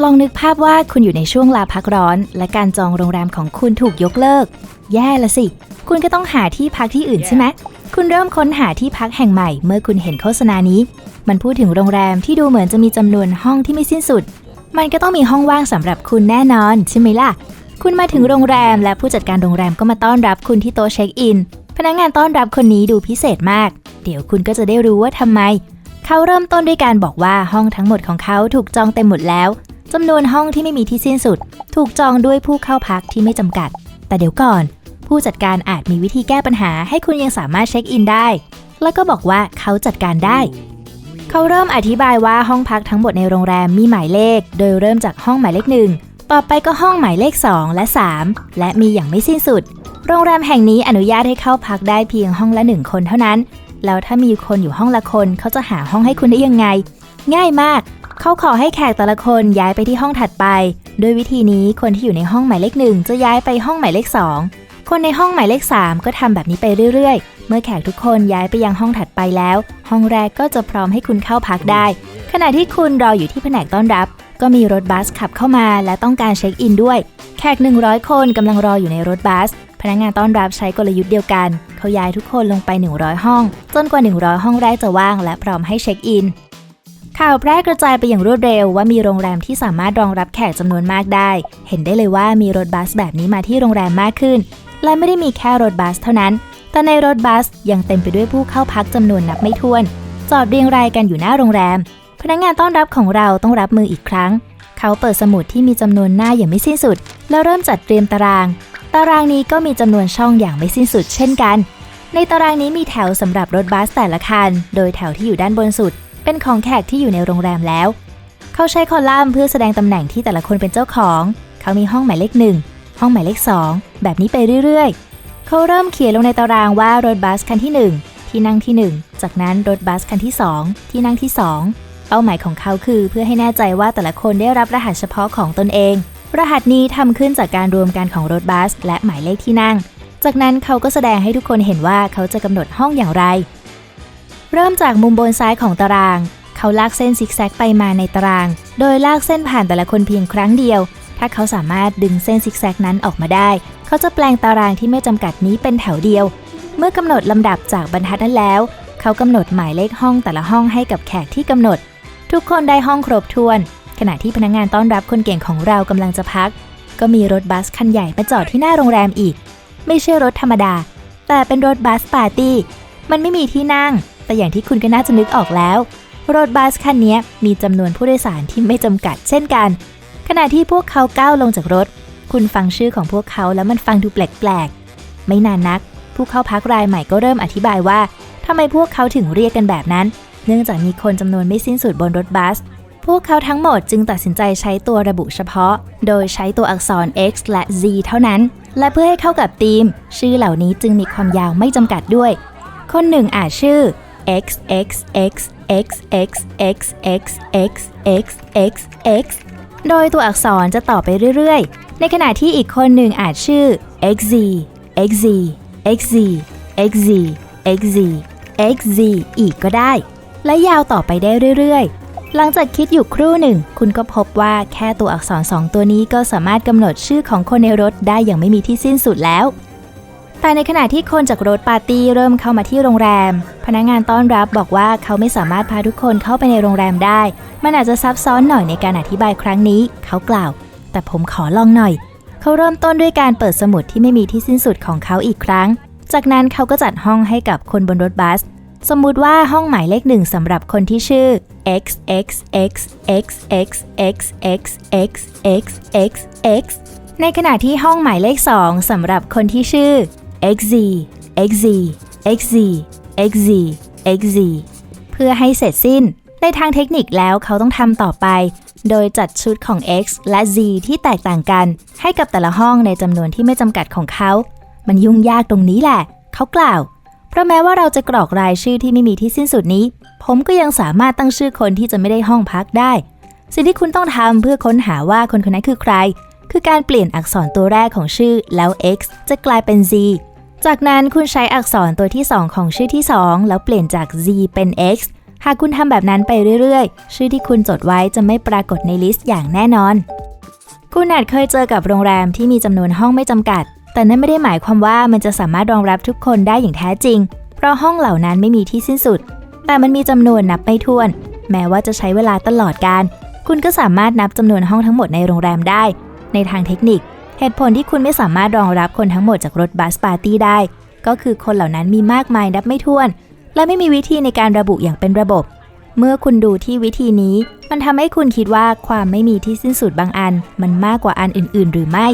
ลองนึกภาพว่าคุณอยู่ในช่วงลาพักร้อน และการจองโรงแรมของคุณถูกยกเลิก แย่ละสิ คุณก็ต้องหาที่พักที่อื่นใช่ไหมคุณเริ่มค้นหาที่พักแห่งใหม่เมื่อคุณเห็นโฆษณานี้ มันพูดถึงโรงแรมที่ดูเหมือนจะมีจำนวนห้องที่ไม่สิ้นสุด มันก็ต้องมีห้องว่างสำหรับคุณแน่นอนใช่ไหมล่ะ คุณมาถึงโรงแรมและผู้จัดการโรงแรมก็มาต้อนรับคุณที่โต๊ะเช็คอิน พนักงานต้อนรับคนนี้ดูพิเศษมาก เดี๋ยวคุณก็จะได้รู้ว่าทำไม เขาเริ่มต้นด้วยการบอกว่าห้องทั้งหมดของเขาถูกจองเต็มหมดแล้ว จำนวนห้องที่ไม่มีที่สิ้นสุด ถูกจองด้วยผู้เข้าพักที่ไม่จำกัด แต่เดี๋ยวก่อน ผู้จัดการอาจมีวิธีแก้ปัญหาให้คุณยังสามารถเช็คอินได้ แล้วก็บอกว่าเขาจัดการได้ เขาเริ่มอธิบายว่าห้องพักทั้งหมดในโรงแรมมีหมายเลข โดยเริ่มจากห้องหมายเลขหนึ่งต่อไปก็ห้องหมายเลข 2 และ 3 และมีอย่างไม่สิ้นสุด โรงแรมแห่งนี้อนุญาตให้เข้าพักได้เพียงห้องละหนึ่งคนเท่านั้น แล้วถ้ามีคนอยู่ห้องละคนเขาจะหาห้องให้คุณได้ยังไง ง่ายมาก เขาขอให้แขกแต่ละคนย้ายไปที่ห้องถัดไป โดยวิธีนี้คนที่อยู่ในห้องหมายเลขหนึ่งจะย้ายไปห้องหมายเลขสองคนในห้องหมายเลข 3 ก็ทำแบบนี้ไปเรื่อยๆ เมื่อแขกทุกคนย้ายไปยังห้องถัดไปแล้ว ห้องแรกก็จะพร้อมให้คุณเข้าพักได้ ขณะที่คุณรออยู่ที่แผนกต้อนรับ ก็มีรถบัสขับเข้ามาและต้องการเช็คอินด้วย แขก 100 คนกำลังรออยู่ในรถบัสพนักงานต้อนรับใช้กลยุทธ์เดียวกัน เขาย้ายทุกคนลงไป 100 ห้อง จนกว่า 100 ห้องแรกจะว่างและพร้อมให้เช็คอิน ข่าวแพร่กระจายไปอย่างรวดเร็วว่ามีโรงแรมที่สามารถรองรับแขกจำนวนมากได้ เห็นได้เลยว่ามีรถบัสแบบนี้มาที่โรงแรมมากขึ้น และไม่ได้มีแค่รถบัสเท่านั้น แต่ในรถบัสยังเต็มไปด้วยผู้เข้าพักจำนวนนับไม่ถ้วน จอดเรียงรายกันอยู่หน้าโรงแรม พนักงานต้อนรับของเราต้องรับมืออีกครั้ง เขาเปิดสมุดที่มีจำนวนหน้าอย่างไม่สิ้นสุด แล้วเริ่มจัดเตรียมตาราง ตารางนี้ก็มีจำนวนช่องอย่างไม่สิ้นสุด เช่นกัน ในตารางนี้มีแถวสำหรับรถบัสแต่ละคัน โดยแถวที่อยู่ด้านบนสุด เป็นของแขกที่อยู่ในโรงแรมแล้ว เขาใช้คอลัมน์เพื่อแสดงตำแหน่งที่แต่ละคนเป็นเจ้าของ เขามีห้องหมายเลขหนึ่งห้องหมายเลขสองแบบนี้ไปเรื่อยๆ เขาเริ่มเขียนลงในตารางว่ารถบัสคันที่ 1 ที่นั่งที่ 1 จากนั้นรถบัสคันที่ 2 ที่นั่งที่ 2 เป้าหมายของเขาคือเพื่อให้แน่ใจว่าแต่ละคนได้รับรหัสเฉพาะของตนเอง รหัสนี้ทำขึ้นจากการรวมกันของรถบัส และหมายเลขที่นั่ง จากนั้นเขาก็แสดงให้ทุกคนเห็นว่าเขาจะกำหนดห้องอย่างไร เริ่มจากมุมบนซ้ายของตาราง เขาลากเส้นซิกแซกไปมาในตาราง โดยลากเส้นผ่านแต่ละคนเพียงครั้งเดียว ถ้าเขาสามารถดึงเส้นซิกแซกนั้นออกมาได้ เขาจะแปลงตารางที่ไม่จำกัดนี้เป็นแถวเดียว เมื่อกำหนดลำดับจากบรรทัดนั้นแล้ว เขากำหนดหมายเลขห้องแต่ละห้องให้กับแขกที่กำหนด ทุกคนได้ห้องครบถ้วน ขณะที่พนักงานต้อนรับคนเก่งของเรากำลังจะพัก ก็มีรถบัสคันใหญ่มาจอดที่หน้าโรงแรมอีก ไม่ใช่รถธรรมดา แต่เป็นรถบัสปาร์ตี้ มันไม่มีที่นั่ง แต่อย่างที่คุณก็น่าจะนึกออกแล้ว รถบัสคันนี้มีจำนวนผู้โดยสารที่ไม่จำกัดเช่นกัน ขณะที่พวกเขาก้าวลงจากรถ คุณฟังชื่อของพวกเขาแล้วมันฟังดูแปลกๆ ไม่นานนัก ผู้เข้าพักรายใหม่ก็เริ่มอธิบายว่าทำไมพวกเขาถึงเรียกกันแบบนั้น เนื่องจากมีคนจำนวนไม่สิ้นสุดบนรถบัส พวกเขาทั้งหมดจึงตัดสินใจใช้ตัวระบุเฉพาะ โดยใช้ตัวอักษร X และ Z เท่านั้น และเพื่อให้เข้ากับธีม ชื่อเหล่านี้จึงมีความยาวไม่จำกัดด้วย คนหนึ่งอาจชื่อ x x x x x x x x x x x โดยตัวอักษรจะต่อไปเรื่อยๆ ในขณะที่อีกคนหนึ่งอาจชื่อ xz xz xz xz xz xz อีกก็ได้ และยาวต่อไปได้เรื่อยๆ หลังจากคิดอยู่ครู่หนึ่ง คุณก็พบว่าแค่ตัวอักษรสองตัวนี้ก็สามารถกำหนดชื่อของคนในรถได้อย่างไม่มีที่สิ้นสุดแล้ว แต่ในขณะที่คนจากรถปาร์ตี้เริ่มเข้ามาที่โรงแรม พนักงานต้อนรับบอกว่าเขาไม่สามารถพาทุกคนเข้าไปในโรงแรมได้ มันอาจจะซับซ้อนหน่อยในการอธิบายครั้งนี้ เขากล่าว แต่ผมขอลองหน่อย เขาเริ่มต้นด้วยการเปิดสมุดที่ไม่มีที่สิ้นสุดของเขาอีกครั้ง จากนั้นเขาก็จัดห้องให้กับคนบนรถบัส สมมุติว่าห้องหมายเลขหนึ่งสำหรับคนที่ชื่อ x x x x x x x x x x x ในขณะที่ห้องหมายเลข2สำหรับคนที่ชื่อ xz xz xz xz xz เพื่อให้เสร็จสิ้น ในทางเทคนิคแล้วเขาต้องทำต่อไป โดยจัดชุดของ x และ z ที่แตกต่างกัน ให้กับแต่ละห้องในจำนวนที่ไม่จำกัดของเขา มันยุ่งยากตรงนี้แหละ เขากล่าว เพราะแม้ว่าเราจะกรอกรายชื่อที่ไม่มีที่สิ้นสุดนี้ ผมก็ยังสามารถตั้งชื่อคนที่จะไม่ได้ห้องพักได้ สิ่งที่คุณต้องทำเพื่อค้นหาว่าคนคนนั้นคือใคร คือการเปลี่ยนอักษรตัวแรกของชื่อแล้ว x จะกลายเป็น z จากนั้นคุณใช้อักษรตัวที่ 2 ของชื่อที่ 2 แล้วเปลี่ยนจาก z เป็น x หากคุณทำแบบนั้นไปเรื่อยๆ ชื่อที่คุณจดไว้จะไม่ปรากฏในลิสต์อย่างแน่นอน คุณอาจเคยเจอกับโรงแรมที่มีจำนวนห้องไม่จำกัด แต่นั่นไม่ได้หมายความว่ามันจะสามารถรองรับทุกคนได้อย่างแท้จริง เพราะห้องเหล่านั้นไม่มีที่สิ้นสุด แต่มันมีจำนวนนับไม่ถ้วน แม้ว่าจะใช้เวลาตลอดการ คุณก็สามารถนับจำนวนห้องทั้งหมดในโรงแรมได้ ในทางเทคนิค เหตุผลที่คุณไม่สามารถรองรับคนทั้งหมดจากรถบัสปาร์ตี้ได้ ก็คือคนเหล่านั้นมีมากมายนับไม่ถ้วน และไม่มีวิธีในการระบุอย่างเป็นระบบ เมื่อคุณดูที่วิธีนี้ มันทำให้คุณคิดว่าความไม่มีที่สิ้นสุดบางอัน มันมากกว่าอันอื่น ๆ หรือไม่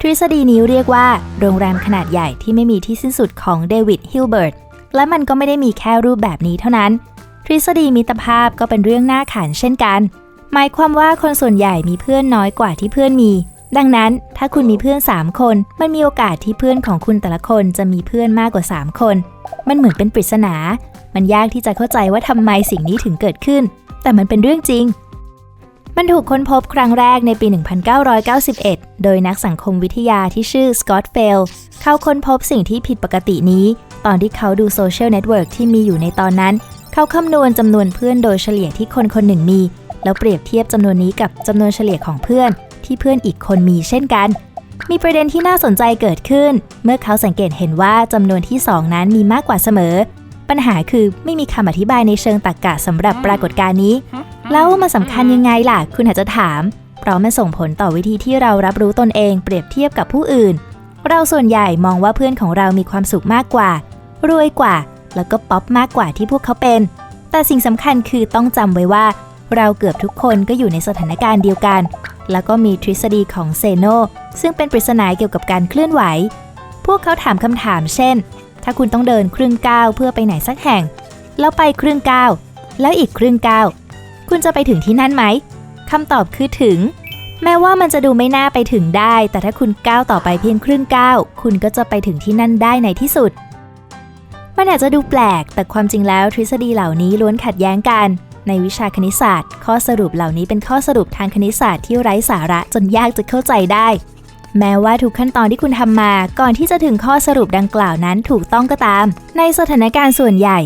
ทฤษฎีนี้เรียกว่า โรงแรมขนาดใหญ่ที่ไม่มีที่สิ้นสุดของเดวิดฮิลเบิร์ตและมันก็ไม่ได้มีแค่รูปแบบนี้เท่านั้น ทฤษฎีมิตรภาพก็เป็นเรื่องน่าขานเช่นกัน หมายความว่าคนส่วนใหญ่มีเพื่อนน้อยกว่าที่เพื่อนมี ดังนั้นถ้าคุณมีเพื่อน 3 คน มันมีโอกาสที่เพื่อนของคุณแต่ละคนจะมีเพื่อนมากกว่า 3 คน มันเหมือนเป็นปริศนา มันยากที่จะเข้าใจว่าทำไมสิ่งนี้ถึงเกิดขึ้น แต่มันเป็นเรื่องจริง มันถูกค้นพบครั้งแรกในปี 1991 โดยนักสังคมวิทยาที่ชื่อสกอตเฟลเขาค้นพบสิ่งที่ผิดปกตินี้ ตอนที่เขาดูโซเชียลเน็ตเวิร์กที่มีอยู่ในตอนนั้น เขาคำนวณจำนวนเพื่อนโดยเฉลี่ยที่คนคนหนึ่งมี แล้วเปรียบเทียบจำนวนนี้กับจำนวนเฉลี่ยของเพื่อน ที่เพื่อนอีกคนมีเช่นกัน มีประเด็นที่น่าสนใจเกิดขึ้น เมื่อเขาสังเกตเห็นว่าจำนวนที่ 2 นั้นมีมากกว่าเสมอ ปัญหาคือไม่มีคำอธิบายในเชิงตรรกะสำหรับปรากฏการณ์นี้ แล้วมันสำคัญยังไงล่ะ คุณอาจจะถาม เพราะมันส่งผลต่อวิธีที่เรารับรู้ตนเองเปรียบเทียบกับผู้อื่น เราส่วนใหญ่มองว่าเพื่อนของเรามีความสุขมากกว่า รวยกว่า แล้วก็ป๊อปมากกว่าที่พวกเขาเป็น แต่สิ่งสำคัญคือต้องจำไว้ว่าเราเกือบทุกคนก็อยู่ในสถานการณ์เดียวกัน แล้วก็มีทฤษฎีของเซโนซึ่งเป็นปริศนาเกี่ยวกับการเคลื่อนไหว พวกเขาถามคำถามเช่น ถ้าคุณต้องเดินครึ่งก้าวเพื่อไปไหนสักแห่ง แล้วไปครึ่งก้าวแล้วอีกครึ่งก้าวคุณจะไปถึงที่นั่นไหมคำตอบคือถึง แม้ว่ามันจะดูไม่น่าไปถึงได้ แต่ถ้าคุณก้าวต่อไปเพียงครึ่งก้าวคุณก็จะไปถึงที่นั่นได้ในที่สุดมันอาจจะดูแปลก แต่ความจริงแล้วทฤษฎีเหล่านี้ล้วนขัดแย้งกัน ในวิชาคณิตศาสตร์ ข้อสรุปเหล่านี้เป็นข้อสรุปทางคณิตศาสตร์ที่ไร้สาระจนยากจะเข้าใจได้ แม้ว่าทุกขั้นตอนที่คุณทำมาก่อนที่จะถึงข้อสรุปดังกล่าวนั้นถูกต้องก็ตาม ในสถานการณ์ส่วนใหญ่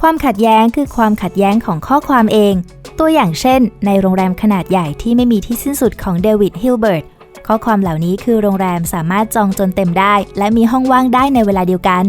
ความขัดแย้งคือความขัดแย้งของข้อความเอง ตัวอย่างเช่น ในโรงแรมขนาดใหญ่ที่ไม่มีที่สิ้นสุดของเดวิดฮิลเบิร์ตข้อความเหล่านี้คือโรงแรมสามารถจองจนเต็มได้ และมีห้องว่างได้ในเวลาเดียวกัน